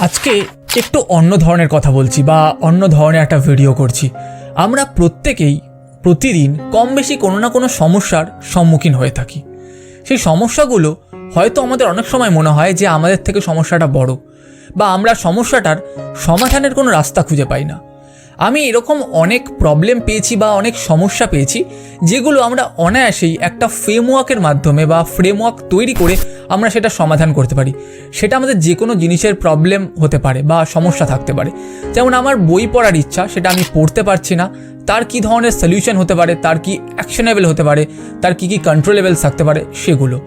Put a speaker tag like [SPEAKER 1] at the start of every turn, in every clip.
[SPEAKER 1] আজকে একটু অন্য ধরনের কথা বলছি বা অন্য ধরনের একটা ভিডিও করছি। আমরা প্রত্যেকেই প্রতিদিন কম বেশি কোনো না কোনো সমস্যার সম্মুখীন হয়ে থাকি। সেই সমস্যাগুলো হয়তো আমাদের অনেক সময় মনে হয় যে আমাদের থেকে সমস্যাটা বড় বা আমরা সমস্যাটার সমাধানের কোনো রাস্তা খুঁজে পাই না। আমি এরকম অনেক প্রবলেম পেয়েছি বা অনেক সমস্যা পেয়েছি, যেগুলো আমরা অনায়াসেই একটা ফ্রেমওয়ার্কের মাধ্যমে বা ফ্রেমওয়ার্ক তৈরি করে আমরা সেটা সমাধান করতে পারি। সেটা আমাদের যে কোনো জিনিসের প্রবলেম হতে পারে বা সমস্যা থাকতে পারে। যেমন আমার বই পড়ার ইচ্ছা, সেটা আমি পড়তে পারছি না, তার কী ধরনের সলিউশন হতে পারে, তার কি অ্যাকশনেবল হতে পারে, তার কি কি কন্ট্রোলেবল থাকতে পারে, সেগুলো।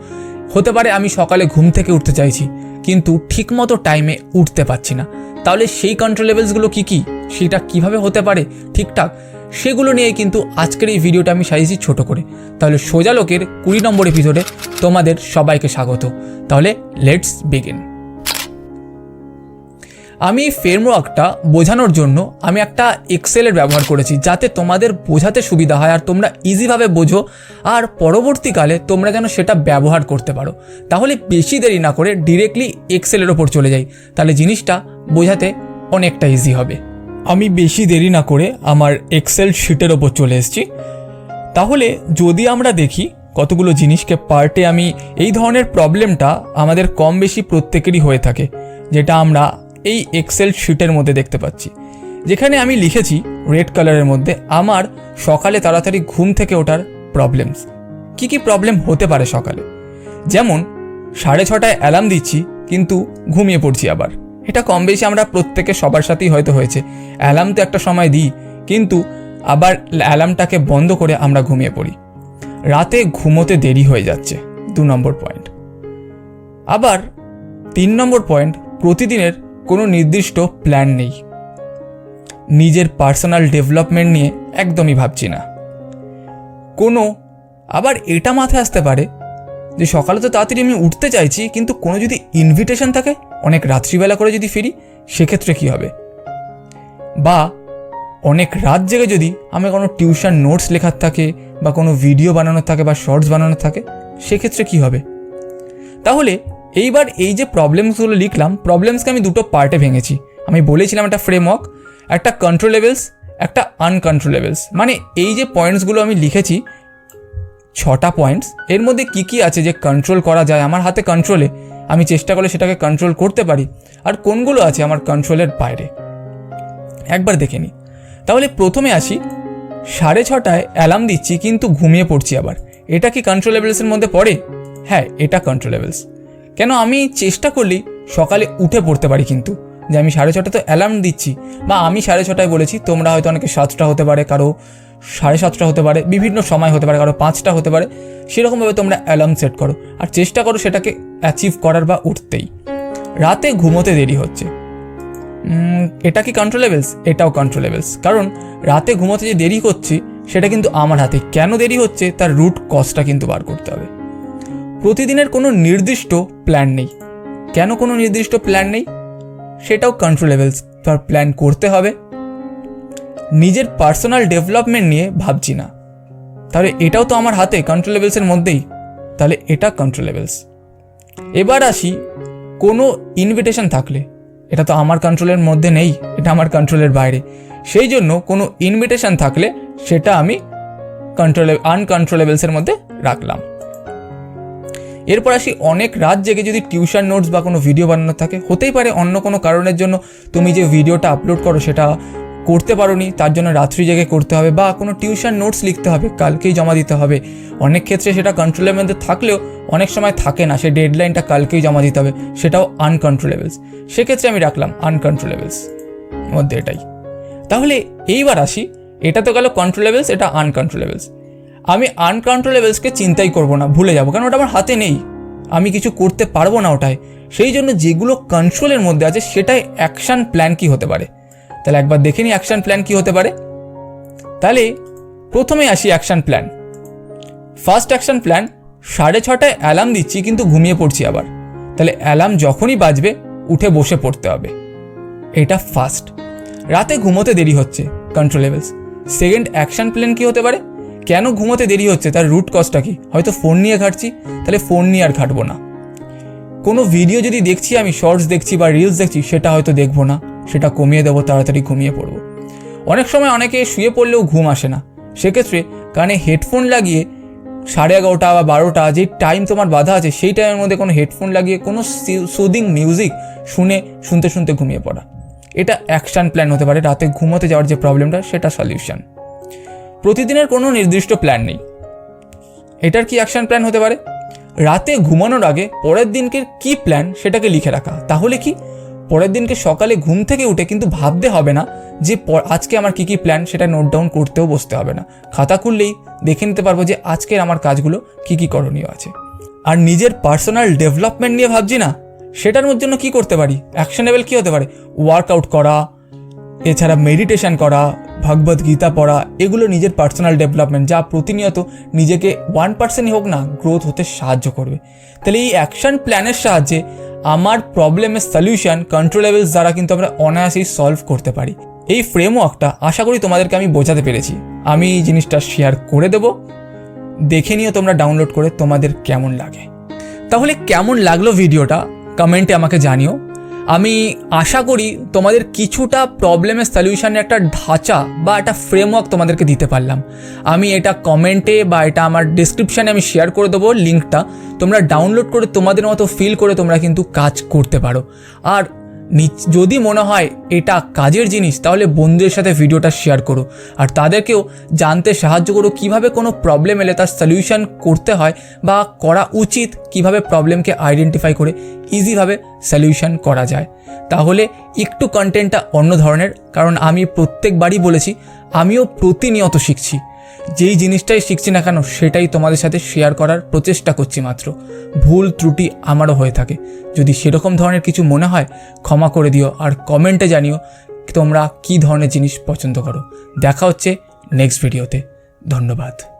[SPEAKER 1] হতে পারে আমি সকালে ঘুম থেকে উঠতে চাইছি, কিন্তু ঠিকমতো টাইমে উঠতে পারছি না। তাহলে সেই কন্ট্রোলেবলসগুলো কী কী? সেটা কীভাবে হতে পারে? ঠিকঠাক? সেগুলো নিয়ে কিন্তু আজকের এই ভিডিওটা আমি সাজিয়েছি ছোট করে। তাহলে সোজা লোকের কুড়ি নম্বর এপিসোডে তোমাদের সবাইকে স্বাগত। তাহলে লেটস বিগিন আমি ফ্রেমওয়ার্কটা বোঝানোর জন্য আমি একটা এক্সেলের ব্যবহার করেছি যাতে তোমাদের বোঝাতে সুবিধা হয় আর তোমরা ইজিভাবে বোঝো আর পরবর্তীকালে তোমরা যেন সেটা ব্যবহার করতে পারো। তাহলে বেশি দেরি না করে ডিরেক্টলি এক্সেলের ওপর চলে যাই। তাহলে জিনিসটা বোঝাতে অনেকটা ইজি হবে। আমি বেশি দেরি না করে আমার এক্সেল শিটের ওপর চলে এসেছি। তাহলে যদি আমরা দেখি কতগুলো জিনিসকে পার্টে আমি এই ধরনের প্রবলেমটা আমাদের কম বেশি প্রত্যেকেরই হয়ে থাকে, যেটা আমরা এই এক্সেল শিটের মধ্যে দেখতে পাচ্ছি। যেখানে আমি লিখেছি রেড কালারের মধ্যে আমার সকালে তাড়াতাড়ি ঘুম থেকে ওঠার প্রবলেমস কি কি প্রবলেম হতে পারে সকালে? যেমন, সাড়ে ছটায় অ্যালার্ম দিচ্ছি, কিন্তু ঘুমিয়ে পড়ছি আবার। এটা কম বেশি আমরা প্রত্যেকে সবার সাথেই হয়তো হয়েছে। অ্যালার্ম তো একটা সময় দিই, কিন্তু আবার অ্যালার্মটাকে বন্ধ করে আমরা ঘুমিয়ে পড়ি। রাতে ঘুমোতে দেরি হয়ে যাচ্ছে, দু নম্বর পয়েন্ট আবার তিন নম্বর পয়েন্ট প্রতিদিনের কোনো নির্দিষ্ট প্ল্যান নেই। নিজের পার্সোনাল ডেভেলপমেন্ট নিয়ে একদমই ভাবছি না। কোনো, আবার এটা মাথায় আসতে পারে যে সকালে তো তাড়াতাড়ি আমি উঠতে চাইছি, কিন্তু কোনো যদি ইনভিটেশন থাকে, অনেক রাত্রিবেলা করে যদি ফিরি, সেক্ষেত্রে কী হবে? বা অনেক রাত জেগে যদি আমি কোনো টিউশন নোটস লেখার থাকে, বা কোনো ভিডিও বানানোর থাকে, বা শর্টস বানানোর থাকে, সেক্ষেত্রে কী হবে? তাহলে এইবার এই যে প্রবলেমসগুলো লিখলাম প্রবলেমসকে আমি দুটো পার্টে ভেঙেছি। আমি বলেছিলাম একটা ফ্রেমওয়ার্ক একটা কন্ট্রোলেবলস একটা আনকন্ট্রোলেবলস মানে এই যে পয়েন্টসগুলো আমি লিখেছি, ছটা পয়েন্টস এর মধ্যে কি কি আছে যে কন্ট্রোল করা যায়? আমার হাতে কন্ট্রোলে আমি চেষ্টা করলে সেটাকে কন্ট্রোল করতে পারি। আর কোনগুলো আছে আমার কন্ট্রোলের বাইরে? একবার দেখে নিই তাহলে প্রথমে আসি, সাড়ে ছটায় অ্যালার্ম দিচ্ছি কিন্তু ঘুমিয়ে পড়ছি আবার। এটা কি কন্ট্রোলেবলসের মধ্যে পড়ে? হ্যাঁ এটা কন্ট্রোলেবলস কেন আমি চেষ্টা করলেই সকালে উঠে পড়তে পারি কিন্তু? যে আমি সাড়ে ছটা তো অ্যালার্ম দিচ্ছি। বা আমি সাড়ে ছটায় বলেছি, তোমরা হয়তো অনেকে সাতটা হতে পারে, কারও সাড়ে সাতটা হতে পারে, বিভিন্ন সময় হতে পারে, কারও পাঁচটা হতে পারে। সেরকমভাবে তোমরা অ্যালার্ম সেট করো। আর চেষ্টা করো সেটাকে অ্যাচিভ করার বা উঠতেই। রাতে ঘুমোতে দেরি হচ্ছে। এটা কি কন্ট্রোলেবলস এটাও কন্ট্রোলেবলস কারণ রাতে ঘুমোতে যে দেরি করছি সেটা কিন্তু আমার হাতে। কেন দেরি হচ্ছে? তার রুট কজটা কিন্তু বার করতে হবে। প্রতিদিনের কোনো নির্দিষ্ট প্ল্যান নেই। কেন কোনো নির্দিষ্ট প্ল্যান নেই? সেটাও কন্ট্রোলেবলস তার প্ল্যান করতে হবে। নিজের পার্সোনাল ডেভেলপমেন্ট নিয়ে ভাবছি না। তাহলে এটাও তো আমার হাতে কন্ট্রোলেবলসের মধ্যেই। তাহলে এটা কন্ট্রোলেবলস এবার আসি কোনো ইনভিটেশন থাকলে। এটা তো আমার কন্ট্রোলের মধ্যে নেই, এটা আমার কন্ট্রোলের বাইরে। সেই জন্য কোনো ইনভিটেশন থাকলে সেটা আমি কন্ট্রোলে আনকন্ট্রোলেবলসের মধ্যে রাখলাম। এরপর আসি, অনেক রাত জেগে যদি টিউশন নোটস বা কোনো ভিডিও বানানো থাকে, হতেই পারে অন্য কোনো কারণের জন্য তুমি যে ভিডিওটা আপলোড করো সেটা করতে পারোনি, তার জন্য রাত্রি জেগে করতে হবে বা কোনো টিউশন নোটস লিখতে হবে, কালকেই জমা দিতে হবে। অনেক ক্ষেত্রে সেটা কন্ট্রোলের মধ্যে থাকলেও অনেক সময় থাকে না, সেই ডেডলাইনটা কালকেই জমা দিতে হবে, সেটাও আনকন্ট্রোলেবলস সেক্ষেত্রে আমি রাখলাম আনকন্ট্রোলেবলস মধ্যে এটাই। তাহলে এইবার আসি, এটা তো গেল কন্ট্রোলেবলস এটা আনকন্ট্রোলেবলস আমি আনকন্ট্রোলেবলসকে চিন্তাই করব না, ভুলে যাব, কারণ ওটা আমার হাতে নেই। আমি কিছু করতে পারব না ওটায়। সেই জন্য যেগুলো কন্ট্রোলের মধ্যে আছে সেটাই অ্যাকশন প্ল্যান কি হতে পারে? তাহলে একবার দেখে নিই অ্যাকশন প্ল্যান কি হতে পারে। তাহলে প্রথমে আসি action plan first action plan সাড়ে ছটায় অ্যালার্ম দিচ্ছি, কিন্তু ঘুমিয়ে পড়ছি আবার। তাহলে অ্যালার্ম যখনই বাজবে, উঠে বসে পড়তে হবে। এটা ফার্স্ট রাতে ঘুমোতে দেরি হচ্ছে কন্ট্রোলেবলস সেকেন্ড অ্যাকশন প্ল্যান কি হতে পারে? কেন ঘুমোতে দেরি হচ্ছে? তার রুট কজটা কি? হয়তো ফোন নিয়ে ঘাটছি, তাহলে ফোন নিয়ে আর ঘাটবো না। কোনো ভিডিও যদি দেখছি আমি শর্টস দেখছি বা রিলস দেখছি, সেটা হয়তো দেখব না। সেটা কমিয়ে দেবো, তাড়াতাড়ি ঘুমিয়ে পড়ব। অনেক সময় অনেকে শুয়ে পড়লেও ঘুম আসে না। সেক্ষেত্রে কানে হেডফোন লাগিয়ে সাড়ে এগারোটা বা বারোটা, যে টাইম তোমার বাধা আছে, সেই টাইমের মধ্যে কোনো হেডফোন লাগিয়ে, কোনো সুদিং মিউজিক শুনে, শুনতে শুনতে ঘুমিয়ে পড়া। এটা অ্যাকশন প্ল্যান হতে পারে, রাতে ঘুমোতে যাওয়ার যে প্রবলেমটা সেটা সলিউশন প্রতিদিনের কোনো নির্দিষ্ট প্ল্যান নেই। এটার কি অ্যাকশন প্ল্যান হতে পারে? রাতে ঘুমানোর আগে পরের দিনকে কি প্ল্যান সেটাকে লিখে রাখা? তাহলে কি? পরের দিনকে সকালে ঘুম থেকে উঠে কিন্তু ভাবতে হবে না যে আজকে আমার কি কি প্ল্যান সেটা নোট ডাউন করতেও বসতে হবে না। খাতা খুললেই দেখে নিতে পারব যে আজকের আমার কাজগুলো কি কি করণীয় আছে। আর নিজের পার্সোনাল ডেভেলপমেন্ট নিয়ে ভাবছি না। সেটার জন্য কী করতে পারি? অ্যাকশনেবল কী হতে পারে? ওয়ার্কআউট করা, এছাড়া মেডিটেশন করা ভগবদ গীতা পড়া, এগুলো নিজের পার্সোনাল ডেভেলপমেন্ট যা প্রতিনিয়ত নিজেকে ওয়ান পার্সেন্টই হোক না গ্রোথ হতে সাহায্য করবে। তাহলে এই অ্যাকশন প্ল্যানের সাহায্যে আমার প্রবলেমের সলিউশন কন্ট্রোলেবলস দ্বারা কিন্তু আমরা অনায়াসেই সলভ করতে পারি। এই ফ্রেমওয়ার্কটা আশা করি তোমাদেরকে আমি বোঝাতে পেরেছি। আমি এই জিনিসটা শেয়ার করে দেবো। দেখে নিও তোমরা ডাউনলোড করে তোমাদের কেমন লাগে। তাহলে কেমন লাগল ভিডিওটা কমেন্টে আমাকে জানিও। আমি আশা করি তোমাদের কিছুটা প্রবলেমের সলিউশনের একটা ঢাঁচা বা একটা ফ্রেমওয়ার্ক তোমাদেরকে দিতে পারলাম। আমি এটা কমেন্টে বা এটা আমার ডিসক্রিপশানে আমি শেয়ার করে দেবো লিঙ্কটা তোমরা ডাউনলোড করে তোমাদের মতো ফিল করে তোমরা কিন্তু কাজ করতে পারো। আর যদি মনে হয় এটা কাজের জিনিস, তাহলে বন্ধুদের সাথে ভিডিওটা শেয়ার করো। আর তাদেরকেও জানতে সাহায্য করো কীভাবে কোনো প্রবলেম এলে তার সলিউশন করতে হয় বা করা উচিত কীভাবে প্রবলেমকে আইডেন্টিফাই করে ইজিভাবে সলিউশন করা যায়। তাহলে একটু কন্টেন্টটা অন্য ধরনের, কারণ আমি প্রত্যেকবারই বলেছি, আমিও প্রতিনিয়ত শিখছি। যেই জিনিসটাই শিখছি না কেন, সেটাই তোমাদের সাথে শেয়ার করার প্রচেষ্টা করছি মাত্র। ভুল, ত্রুটি আমারও হয়ে থাকে। যদি সেরকম ধরনের কিছু মনে হয়, ক্ষমা করে দিও আর কমেন্টে জানিও তোমরা কি ধরনের জিনিস পছন্দ করো। দেখা হচ্ছে নেক্সট ভিডিওতে ধন্যবাদ।